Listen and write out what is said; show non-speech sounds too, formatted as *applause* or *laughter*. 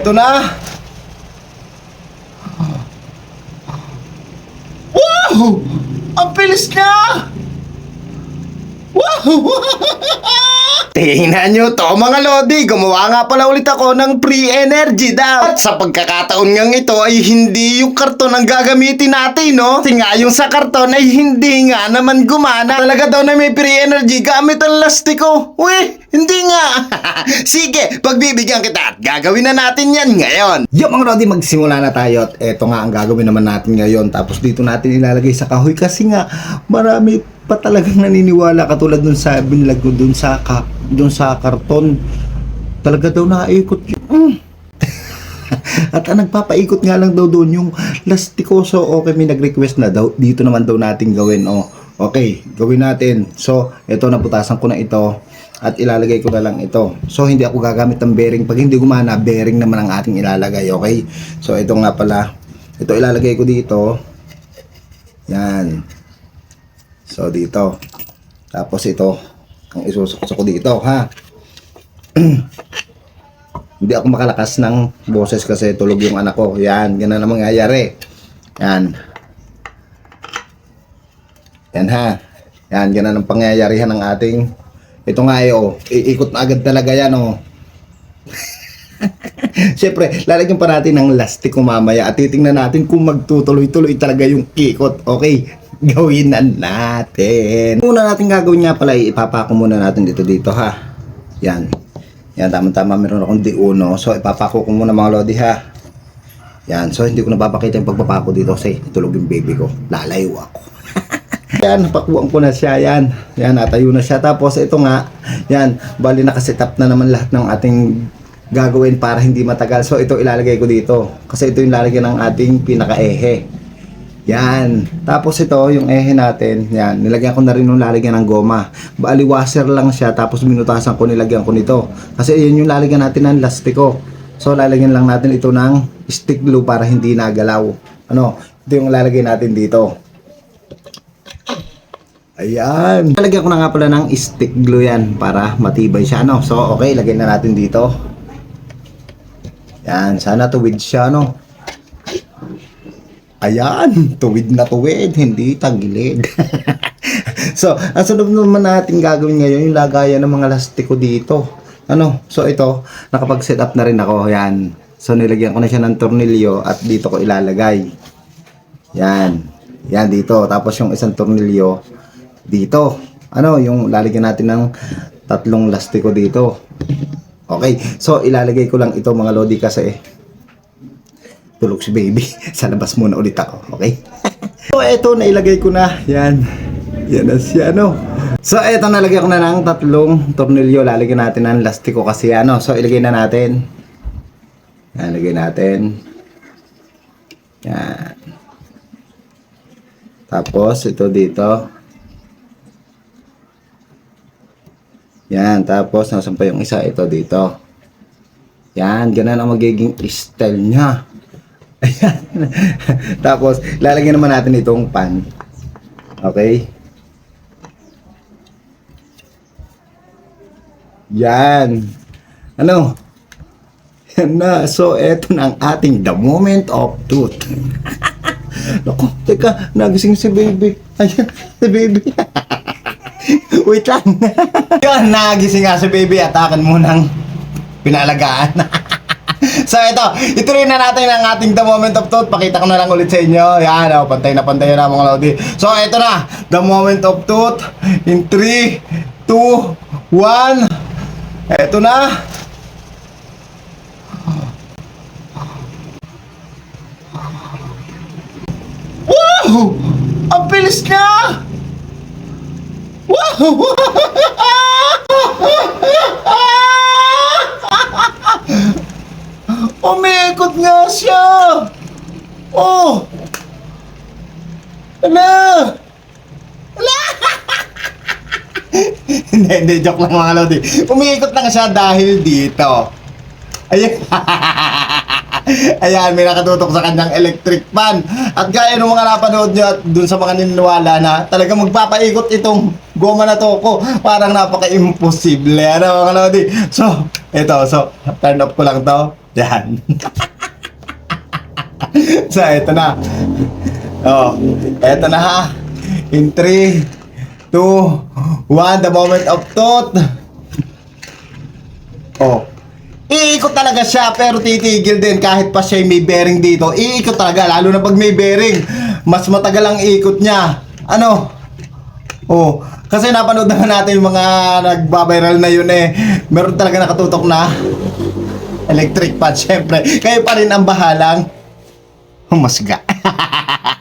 Eto na. Wow! Ang bilis niya! Wow! *laughs* Tingnan nyo to mga lodi, gumawa nga pala ulit ako ng pre-energy daw. At sa pagkakataon ngang ito ay hindi yung karton ang gagamitin natin, no? Kasi nga yung sa karton ay hindi nga naman gumana. Talaga daw na may pre-energy gamit ang lastiko. Uy, hindi nga. *laughs* Sige, pagbibigyan kita at gagawin na natin yan ngayon. Yo mga lodi, magsimula na tayo at eto nga ang gagawin naman natin ngayon. Tapos dito natin ilalagay sa kahoy kasi nga marami pa talagang naniniwala katulad dun sa binlag ko dun sa ka, dun sa karton. Talaga daw nakaikot yun. Mm. *laughs* At ang nagpapaikot nga lang daw doon yung lastiko. So, okay, may nag-request na daw. Dito naman daw natin gawin. Oh, okay, gawin natin. So, ito, naputasan ko na ito. At ilalagay ko na lang ito. So, hindi ako gagamit ng bearing. Pag hindi gumana, bearing naman ang ating ilalagay. Okay? So, ito nga pala. Ito ilalagay ko dito. Yan. So, dito. Tapos ito, ang isusukso ko dito, ha? *clears throat* Hindi ako makalakas ng boses kasi tulog yung anak ko. Yan, ganun ang mangyayari. Yan. Yan ha. Yan, ganun ang pangyayarihan ng ating ito nga eh, oh. Iikot na agad talaga yan, oh. *laughs* Siyempre, lalagyan pa natin ng lastiko mamaya at titingnan natin kung magtutuloy-tuloy talaga yung ikot. Okay, *laughs* gawin na natin. Una natin gagawin nga pala, ipapako muna natin dito dito ha. Yan. Yan, tama-tama meron akong D1. So, ipapako ko muna mga lodi ha. Yan, so hindi ko napapakita yung pagpapako dito kasi tulog yung baby ko. Lalayo ako. *laughs* yan, napakuha ko na siya. Yan, yan, natayo na siya. Tapos ito nga, yan, bali nakaset up na naman lahat ng ating gagawin para hindi matagal. So ito ilalagay ko dito. Kasi ito yung lalagyan ng ating pinaka-ehe. Yan. Tapos ito, yung ehe natin, yan, nilagyan ko na rin yung lalagyan ng goma. Bali washer lang siya, tapos minutasan ko, nilagyan ko nito. Kasi yun yung lalagyan natin ng lastiko. So lalagyan lang natin ito ng stick glue para hindi nagalaw. Ano, ito yung lalagay natin dito. Ayan. Lalagyan ko na nga pala ng stick glue yan para matibay siya. Ano? So, okay, lagyan na natin dito. Yan, sana tuwid siya, no? Ayan, tuwid na tuwid, hindi tagilid. *laughs* so, ang sunod naman natin gagawin ngayon, yung lagayan ng mga lastiko dito. Ano? So, ito, nakapag-set up na rin ako. Yan. So, nilagyan ko na siya ng tornilyo at dito ko ilalagay. Yan. Yan dito. Tapos yung isang tornilyo dito. Ano, yung lalagyan natin ng tatlong lastiko dito. Okay. So, ilalagay ko lang ito mga lodi kasi tulog si baby. *laughs* Sa labas muna ulit ako. Okay? *laughs* so, eto, nailagay ko na. Yan. Yan na siya, ano. So, eto, nalagay ko na ng tatlong tornilyo. Lalagyan natin ng lastiko kasi, ano. So, ilagay na natin. Yan, lagay natin. Yan. Tapos, ito dito. Yan, tapos, nasan pa yung isa? Ito dito. Yan, ganun ang magiging style niya. Ayan. *laughs* tapos, lalagyan naman natin itong pan. Okay? Yan. Ano? Yan na. So, eto na ang ating the moment of truth. *laughs* Naku, teka, nagising si baby. Ayan, si baby. *laughs* Wait lang. Yun, nagising nga si baby at akin munang pinalagaan. *laughs* so ito, ituloy na natin ang ating the moment of truth. Pakita ko na lang ulit sa inyo. Yan, oh, pantay na pantay na mga lodi. So ito na, the moment of truth. In 3, 2, 1. Ito na. Wow! Ang bilis niya! Wow! *laughs* Umikot nga siya! Oh! Ala! Ala! *laughs* hindi, hindi. Joke lang mga lodi. Umiikot lang siya dahil dito. Ayan. *laughs* Ayan, may nakatutok sa kanyang electric fan. At gaya ng mga napanood nyo at dun sa mga niniwala na talaga magpapaikot itong goma na to ko. Parang napaka-imposible. Ano mga lodi? So, ito. So, turn off ko lang to. Yan. *laughs* so, eto na. Oh, eto na ha. In 3, 2, 1, the moment of truth. Oh. Iikot talaga siya pero titigil din kahit pa siya may bearing dito. Iikot talaga lalo na pag may bearing. Mas matagal ang ikot niya. Ano? Oh, kasi napanood naman natin yung mga nagbabiral na yun eh. Meron talaga nakatutok na electric fan syempre. Kayo pa rin ang bahalang humusga. *laughs*